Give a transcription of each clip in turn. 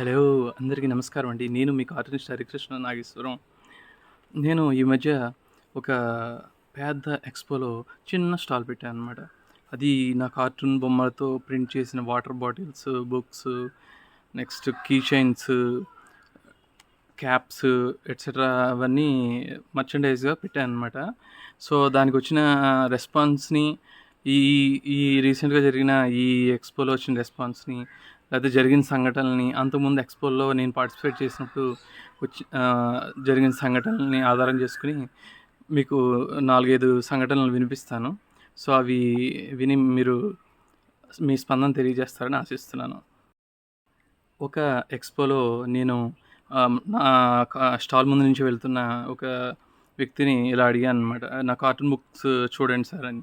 Hello అందరికీ నమస్కారం అండి. నేను మీ ఆర్టిస్ట్ హరికృష్ణ నాగేశ్వరం. నేను ఈ మధ్య ఒక పెద్ద ఎక్స్పోలో చిన్న స్టాల్ పెట్టాను అనమాట అది నా కార్టూన్ బొమ్మలతో ప్రింట్ చేసిన water bottles books next key chains caps etcetera అవన్నీ మర్చండైజ్గా పెట్టాను అనమాట సో దానికి వచ్చిన రెస్పాన్స్ని ఈ ఈ రీసెంట్గా జరిగిన ఈ ఎక్స్పోలో వచ్చిన రెస్పాన్స్ని లేకపోతే జరిగిన సంఘటనల్ని అంతకుముందు ఎక్స్పోలో నేను పార్టిసిపేట్ చేసినప్పుడు వచ్చి జరిగిన సంఘటనల్ని ఆధారం చేసుకుని మీకు నాలుగైదు సంఘటనలు వినిపిస్తాను. సో అవి విని మీరు మీ స్పందన తెలియజేస్తారని ఆశిస్తున్నాను. ఒక ఎక్స్పోలో నేను నా స్టాల్ ముందు నుంచి వెళ్తున్న ఒక వ్యక్తిని ఇలా అడిగాను అనమాట నా కార్టూన్ బుక్స్ చూడండి సార్ అని.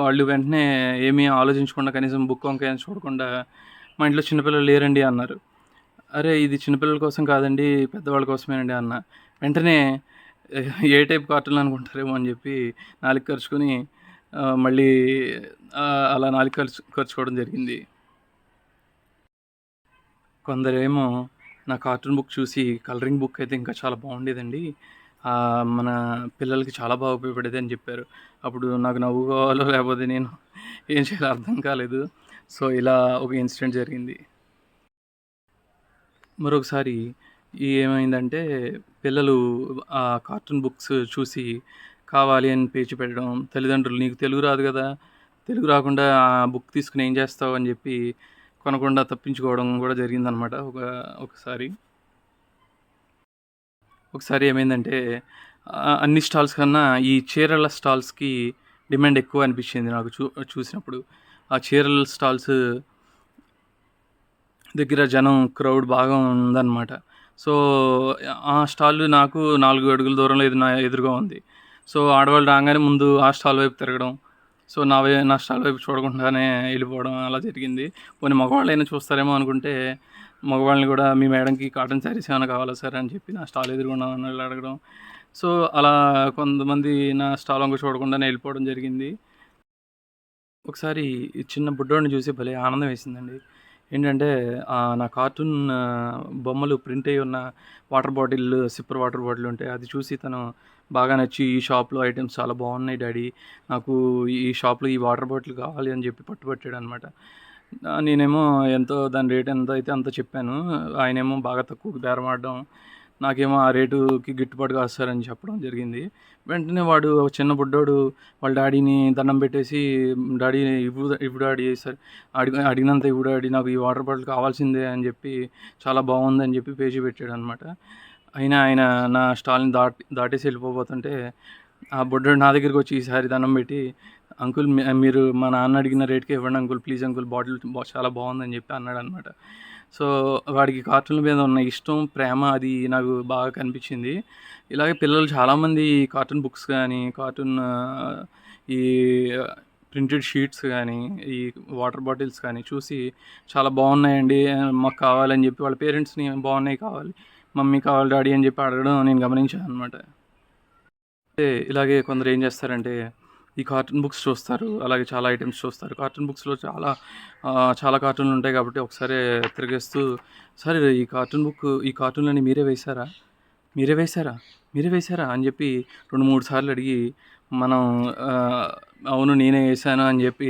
వాళ్ళు వెంటనే ఏమీ ఆలోచించకుండా కనీసం బుక్ వంకాయ చూడకుండా మా ఇంట్లో చిన్నపిల్లలు లేరండి అన్నారు. అరే ఇది చిన్నపిల్లల కోసం కాదండి పెద్దవాళ్ళ కోసమేనండి అన్న. వెంటనే ఏ టైప్ కార్టూన్ అనుకుంటారేమో అని చెప్పి నాలుగు ఖర్చుకొని మళ్ళీ అలా నాలుగు ఖర్చు ఖర్చుకోవడం జరిగింది. కొందరేమో నా కార్టూన్ బుక్ చూసి కలరింగ్ బుక్ అయితే ఇంకా చాలా బాగుండేదండి. మన పిల్లలకి చాలా బాగా ఉపయోగపడేది అని చెప్పారు. అప్పుడు నాకు నవ్వుకోవాలో లేకపోతే నేను ఏం చేయాలో అర్థం కాలేదు. సో ఇలా ఒక ఇన్సిడెంట్ జరిగింది. మరొకసారి ఏమైందంటే పిల్లలు ఆ కార్టూన్ బుక్స్ చూసి కావాలి అని పేచి పెట్టడం తల్లిదండ్రులు నీకు తెలుగు రాదు కదా తెలుగు రాకుండా ఆ బుక్ తీసుకుని ఏం చేస్తావు అని చెప్పి కొనకుండా తప్పించుకోవడం కూడా జరిగిందనమాట ఒక ఒకసారి. ఒకసారి ఏమైందంటే అన్ని స్టాల్స్ కన్నా ఈ చీరల స్టాల్స్కి డిమాండ్ ఎక్కువ అనిపించింది నాకు చూ చూసినప్పుడు. ఆ చీరల స్టాల్స్ దగ్గర జనం క్రౌడ్ బాగా ఉందన్నమాట. సో ఆ స్టాల్ నాకు నాలుగు అడుగుల దూరంలో ఇది నా ఎదురుగా ఉంది. సో ఆడవాళ్ళు రాగానే ముందు ఆ స్టాల్ వైపు తిరగడం. సో నా వై నా స్టాల్ వైపు చూడకుండానే వెళ్ళిపోవడం అలా జరిగింది. కొన్ని మగవాళ్ళైనా చూస్తారేమో అనుకుంటే మగవాళ్ళని కూడా మీ మేడంకి కాటన్ శారీస్ ఏమైనా కావాలా సార్ అని చెప్పి నా స్టాల్ ఎదురుకుండా వాళ్ళు అడగడం. సో అలా కొంతమంది నా స్టాల్ వంక చూడకుండానే వెళ్ళిపోవడం జరిగింది. ఒకసారి చిన్న బుడ్డోడిని చూసి భలే ఆనందం వేసిందండి. ఏంటంటే నా కార్టూన్ బొమ్మలు ప్రింట్ అయి ఉన్న water bottle sipper water bottle ఉంటాయి అది చూసి తను బాగా నచ్చి ఈ షాప్లో ఐటమ్స్ చాలా బాగున్నాయి డాడీ నాకు ఈ షాప్లో ఈ వాటర్ బాటిల్ కావాలి అని చెప్పి పట్టుబట్టాడు అనమాట నేనేమో ఎంతో దాని రేట్ ఎంత అయితే అంత చెప్పాను. ఆయనేమో బాగా తక్కువ బేరమాడడం నాకేమో ఆ రేటుకి గిట్టుబాటు కాస్తారని చెప్పడం జరిగింది. వెంటనే వాడు ఒక చిన్న బుడ్డోడు వాళ్ళ డాడీని దండం పెట్టేసి డాడీ ఇవ్వు ఇప్పుడు డాడీ సార్ అడిగి అడిగినంత ఇవ్వు డాడీ నాకు ఈ వాటర్ బాటిల్ కావాల్సిందే అని చెప్పి చాలా బాగుంది అని చెప్పి పేజీ పెట్టాడు అనమాట అయినా ఆయన నా స్టాల్ని దాటి దాటేసి వెళ్ళిపోతుంటే ఆ బుడ్డోడు నా దగ్గరికి వచ్చి ఈసారి దండం పెట్టి అంకుల్ మీరు మా నాన్న అడిగిన రేట్కి ఇవ్వండి అంకుల్ ప్లీజ్ అంకుల్ బాటిల్ చాలా బాగుందని చెప్పి అన్నాడు అనమాట సో వాడికి కార్టూన్ల మీద ఉన్న ఇష్టం ప్రేమ అది నాకు బాగా కనిపించింది. ఇలాగే పిల్లలు చాలామంది కార్టూన్ బుక్స్ కానీ కార్టూన్ ఈ ప్రింటెడ్ షీట్స్ కానీ ఈ వాటర్ బాటిల్స్ కానీ చూసి చాలా బాగున్నాయండి మాకు కావాలని చెప్పి వాళ్ళ పేరెంట్స్ని బాగున్నాయి కావాలి మమ్మీ కావాలి డాడీ అని చెప్పి అడగడం నేను గమనించాను అనమాట అంటే ఇలాగే కొందరు ఏం చేస్తారంటే ఈ కార్టూన్ బుక్స్ చూస్తారు. అలాగే చాలా ఐటమ్స్ చూస్తారు. కార్టూన్ బుక్స్లో చాలా చాలా కార్టూన్లు ఉంటాయి కాబట్టి ఒకసారి తిరిగేస్తూ సరే ఈ కార్టూన్ బుక్ ఈ కార్టూన్లని మీరే వేశారా? మీరే వేశారా? మీరే వేశారా? అని చెప్పి రెండు మూడు సార్లు అడిగి మనం అవును నేనే వేశాను అని చెప్పి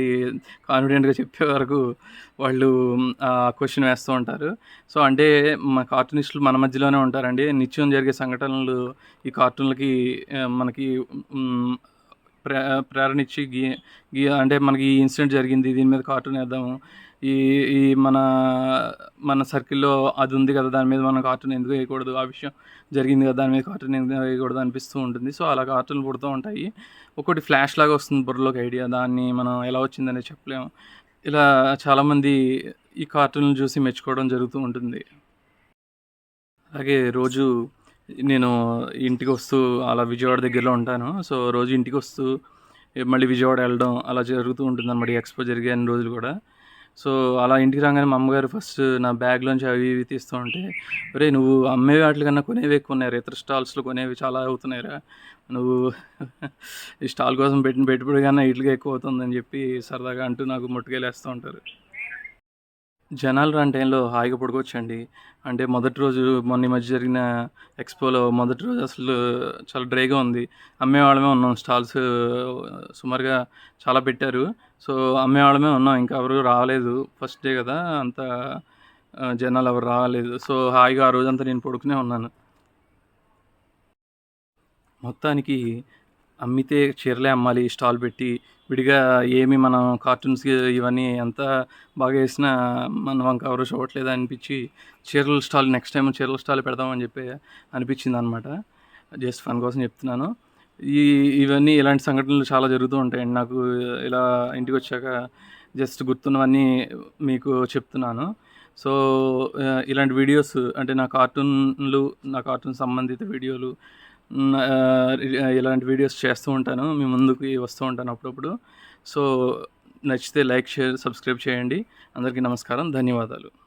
కాన్ఫిడెంట్గా చెప్పే వరకు వాళ్ళు ఆ క్వశ్చన్ వేస్తూ ఉంటారు. సో అంటే మా కార్టూనిస్టులు మన మధ్యలోనే ఉంటారండి. నిత్యం జరిగే సంఘటనలు ఈ కార్టూన్లకి మనకి ప్రేరణించి ప్రే ప్రేరణ ఇచ్చి గీ గీ అంటే మనకి ఈ ఇన్సిడెంట్ జరిగింది దీని మీద కార్టూన్ వేద్దాము. ఈ ఈ మన మన సర్కిల్లో అది ఉంది కదా దాని మీద మనం కార్టూన్ ఎందుకు వేయకూడదు? ఆ విషయం జరిగింది కదా దాని మీద కార్టూన్ ఎందుకు వేయకూడదు అనిపిస్తూ ఉంటుంది. సో అలా కార్టూన్లు పుడుతూ ఉంటాయి. ఒకటి ఫ్లాష్ లాగా వస్తుంది బుర్రలోకి ఐడియా. దాన్ని మనం ఎలా వచ్చిందనే చెప్పలేము. ఇలా చాలామంది ఈ కార్టూన్లు చూసి మెచ్చుకోవడం జరుగుతూ ఉంటుంది. అలాగే రోజు నేను ఇంటికి వస్తూ అలా విజయవాడ దగ్గరలో ఉంటాను. సో రోజు ఇంటికి వస్తూ మళ్ళీ విజయవాడ వెళ్ళడం అలా జరుగుతూ ఉంటుంది అన్నమాట ఎక్స్పో జరిగే అన్ని రోజులు కూడా. సో అలా ఇంటికి రాగానే మా అమ్మగారు ఫస్ట్ నా బ్యాగ్లోంచి అవి ఇవి తీస్తూ ఉంటే ఒరే నువ్వు అమ్మే వాటి కన్నా కొనేవి ఎక్కువ ఉన్నాయి ఇతర స్టాల్స్లో కొనేవి చాలా అవుతున్నాయిరా. నువ్వు ఈ స్టాల్ కోసం పెట్టిన పెట్టుబడి కన్నా ఇట్లుగా ఎక్కువ అవుతుందని చెప్పి సరదాగా అంటూ నాకు ముట్టుకెళ్ళేస్తూ ఉంటారు. జనాలు రాని టైంలో హాయిగా పడుకోవచ్చండి. అంటే మొదటి రోజు మొన్న మధ్య జరిగిన ఎక్స్‌పోలో మొదటి రోజు అసలు చాలా డ్రైగా ఉంది. అమ్మేవాళ్ళమే ఉన్నాం. స్టాల్స్ సుమారుగా చాలా పెట్టారు. సో, అమ్మేవాళ్ళమే ఉన్నాం. ఇంకా ఎవరు రాలేదు. ఫస్ట్ డే కదా అంత జనాలు ఎవరు రాలేదు. సో, హాయిగా ఆ రోజంతా నేను పడుకునే ఉన్నాను. మొత్తానికి అమ్మితే చీరలే అమ్మాలి స్టాల్ పెట్టి. విడిగా ఏమి మనం కార్టూన్స్ ఇవన్నీ ఎంత బాగా వేసినా మన వంక ఎవరు చూడట్లేదు అనిపించి చీరల స్టాల్ నెక్స్ట్ టైం చీరల స్టాల్ పెడదామని చెప్పి అనిపిచ్చిందనమాట. జస్ట్ ఫన్ కోసం చెప్తున్నాను. ఈ ఇవన్నీ ఇలాంటి సంఘటనలు చాలా జరుగుతూ ఉంటాయండి. నాకు ఇలా ఇంటికొచ్చాక జస్ట్ గుర్తున్నవన్నీ మీకు చెప్తున్నాను. సో, ఇలాంటి వీడియోస్ అంటే నా కార్టూన్‌లు, నా కార్టూన్ సంబంధిత వీడియోలు ఇలాంటి వీడియోస్ చేస్తూ ఉంటాను. మీ ముందుకి వస్తూ ఉంటాను అప్పుడప్పుడు. సో, నచ్చితే లైక్, షేర్, సబ్స్క్రైబ్ చేయండి. అందరికీ నమస్కారం. ధన్యవాదాలు.